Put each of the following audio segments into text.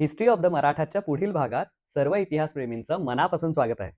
History of the मराठाच्या पुढील भागात सर्व इतिहासप्रेमींचं मनापासून स्वागत आहे.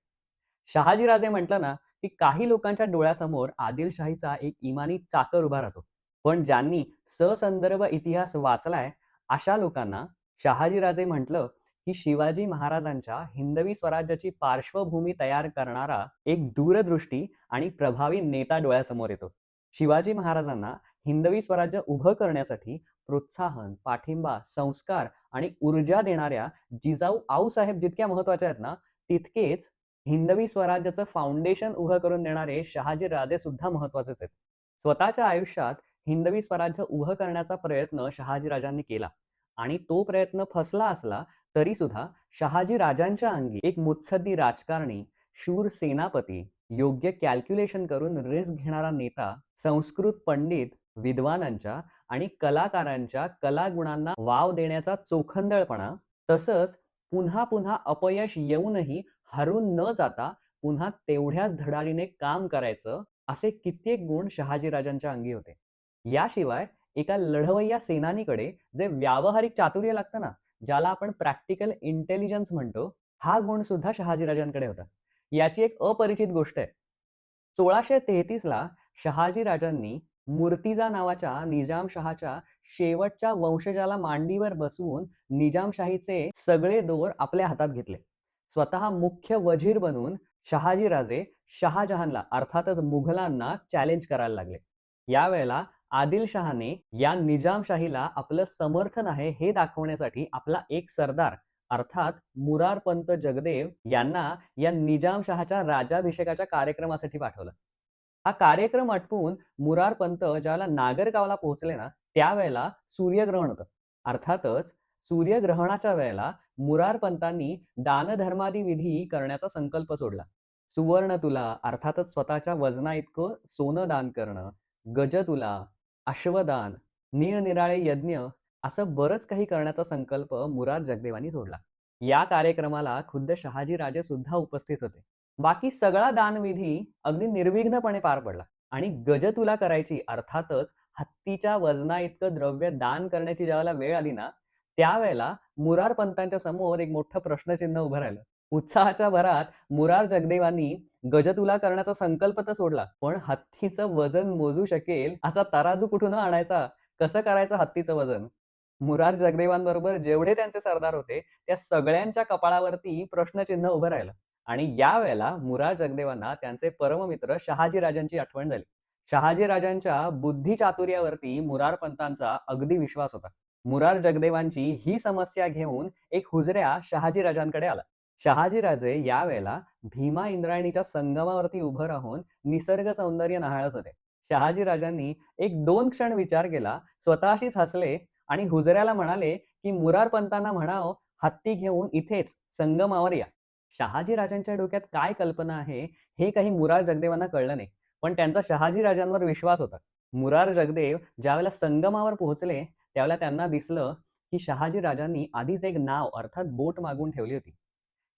शहाजीराजे म्हटलं ना की काही लोकांच्या डोळ्यासमोर आदिलशाहीचा एक इमानी चाकर उभा राहतो. पण ज्यांनी ससंदर्भ इतिहास वाचलाय अशा लोकांना शहाजीराजे म्हटलं की शिवाजी महाराजांच्या हिंदवी स्वराज्याची पार्श्वभूमी तयार करणारा एक दूरदृष्टी आणि प्रभावी नेता डोळ्यासमोर येतो. शिवाजी महाराजांना हिंदवी स्वराज्य उभं करण्यासाठी प्रोत्साहन पाठिंबा संस्कार आणि ऊर्जा देणाऱ्या जिजाऊ आऊसाहेब जितक्या महत्त्वाच्या आहेत ना तितकेच हिंदवी स्वराज्याचं फाउंडेशन उभं करून देणारे शहाजी राजे सुद्धा महत्वाचेच आहेत. स्वतःच्या आयुष्यात हिंदवी स्वराज्य उभं करण्याचा प्रयत्न शहाजी राजांनी केला आणि तो प्रयत्न फसला असला तरी सुद्धा शहाजी राजांच्या अंगी एक मुत्सद्दी राजकारणी शूर सेनापती योग्य कॅल्क्युलेशन करून रिस्क घेणारा नेता संस्कृत पंडित विद्वानांच्या आणि कलाकारांच्या कलागुणांना वाव देण्याचा चोखंदळपणा तसंच पुन्हा पुन्हा अपयश येऊनही हरून न जाता पुन्हा तेवढ्याच धडाडीने काम करायचं असे कित्येक गुण शहाजीराजांच्या अंगी होते. याशिवाय एका लढवय्या सेनानीकडे जे व्यावहारिक चातुर्य लागतं ना ज्याला आपण प्रॅक्टिकल इंटेलिजन्स म्हणतो हा गुण सुद्धा शहाजीराजांकडे होता. याची एक अपरिचित गोष्ट आहे. सोळाशे तेहतीस ला शहाजी राजांनी मूर्तिजा नावाच्या निजामशहाच्या शेवटच्या वंशजाला मांडीवर बसवून निजामशाहीचे सगळे दोर आपल्या हातात घेतले. स्वतः मुख्य वजीर बनून शहाजीराजे शहाजहानला अर्थातच मुघलांना चॅलेंज करायला लागले. यावेळेला आदिलशहाने या निजामशाहीला आपलं समर्थन आहे हे दाखवण्यासाठी आपला एक सरदार अर्थात मुरारपंत जगदेव यांना या निजामशहाच्या राजाभिषेकाच्या कार्यक्रमासाठी पाठवलं. हा कार्यक्रम आटपून मुरारपंत ज्यावेळेला नागरगावला पोहोचले ना त्यावेळेला सूर्यग्रहण होतं. अर्थातच सूर्यग्रहणाच्या वेळेला मुरारपंतांनी दानधर्मादी विधी करण्याचा संकल्प सोडला. सुवर्ण तुला अर्थातच स्वतःच्या वजना इतकं सोनं दान करणं गज तुला अश्वदान निरनिराळे यज्ञ असं बरंच काही करण्याचा संकल्प मुरार जगदेवानी सोडला. या कार्यक्रमाला खुद्द शहाजी राजे सुद्धा उपस्थित होते. बाकी सगळा दानविधी अगदी निर्विघ्नपणे पार पडला. आणि गजतुला करायची अर्थातच हत्तीच्या वजना इतकं द्रव्य दान करण्याची ज्यावेळेला वेळ आली ना त्यावेळेला मुरार पंतांच्या समोर एक मोठं प्रश्नचिन्ह उभं राहिलं. उत्साहाच्या भरात मुरार जगदेवांनी गजतुला करण्याचा संकल्प तर सोडला पण हत्तीचं वजन मोजू शकेल असा तराजू कुठून आणायचा? कसं करायचं हत्तीचं वजन? मुरार जगदेवांबरोबर जेवढे त्यांचे सरदार होते त्या सगळ्यांच्या कपाळावरती प्रश्नचिन्ह उभं राहिलं. आणि यावेळेला मुरार जगदेवांना त्यांचे परममित्र शहाजी राजांची आठवण झाली. शहाजी राजांच्या बुद्धी चातुर्यावरती मुरार पंतांचा अगदी विश्वास होता. मुरार जगदेवांची ही समस्या घेऊन एक हुजऱ्या शहाजी राजांकडे आला. शहाजीराजे यावेळेला भीमा इंद्रायणीच्या संगमावरती उभं राहून निसर्ग सौंदर्य नहाळत होते. शहाजी राजांनी एक दोन क्षण विचार केला स्वतःशीच हसले आणि हुजऱ्याला म्हणाले की मुरार पंतांना म्हणाव हत्ती घेऊन इथेच संगमावर या. शहाजी राजांच्या डोक्यात काय कल्पना आहे हे काही मुरार जगदेवांना कळलं नाही. पण त्यांचा शहाजी राजांवर विश्वास होता. मुरार जगदेव ज्यावेळेला संगमावर पोहोचले त्यावेळेला त्यांना दिसलं की शहाजी राजांनी आधीच एक नाव अर्थात बोट मागून ठेवली होती.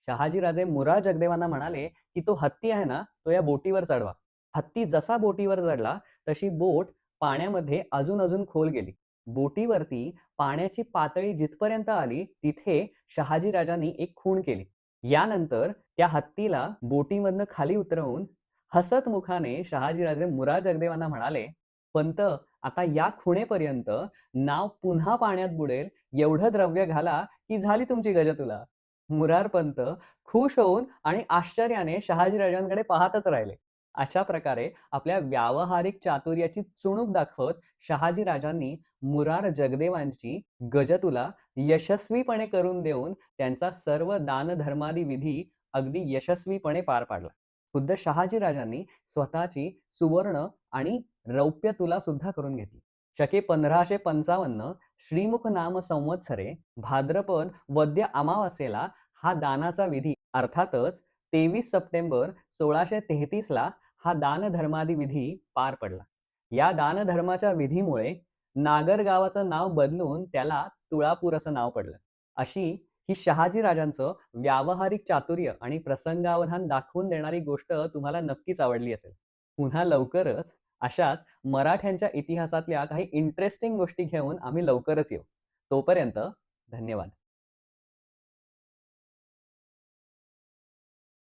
शहाजी राजे मुरार जगदेवांना म्हणाले की तो हत्ती आहे ना तो या बोटीवर चढवा. हत्ती जसा बोटीवर चढला तशी बोट पाण्यामध्ये अजून अजून खोल गेली. बोटीवरती पाण्याची पातळी जिथपर्यंत आली तिथे शहाजी राजांनी एक खूण केली. यानंतर त्या हत्तीला बोटीमधनं खाली उतरवून हसत मुखाने शहाजीराजे मुरार जगदेवांना म्हणाले पंत आता या खुणेपर्यंत नाव पुन्हा पाण्यात बुडेल एवढं द्रव्य घाला की झाली तुमची गजतुला मुरार पंत खुश होऊन आणि आश्चर्याने शहाजीराजांकडे पाहतच राहिले. अशा प्रकारे आपल्या व्यावहारिक चातुर्याची चुणूक दाखवत शहाजी राजांनी मुरार जगदेवांची गजतुला यशस्वीपणे करून देऊन त्यांचा सर्व दानधर्मादी विधी अगदी यशस्वीपणे पार पाडला. खुद्द शहाजी राजांनी स्वतःची सुवर्ण आणि रौप्य तुला सुद्धा करून घेतली. शके पंधराशे पंचावन्न श्रीमुख नाम संवत्सरे भाद्रपद वद्य अमावास्येला हा दानाचा विधी अर्थातच तेवीस सप्टेंबर सोळाशे तेहतीसला हा दानधर्मादी विधी पार पडला. या दानधर्माच्या विधीमुळे नागर गावाचं नाव बदलून त्याला तुळापूर असं नाव पडलं. अशी ही शहाजी राजांचं व्यावहारिक चातुर्य आणि प्रसंगावधान दाखवून देणारी गोष्ट तुम्हाला नक्कीच आवडली असेल. पुन्हा लवकरच अशाच मराठ्यांच्या इतिहासातल्या काही इंटरेस्टिंग गोष्टी घेऊन आम्ही लवकरच येऊ. तोपर्यंत धन्यवाद.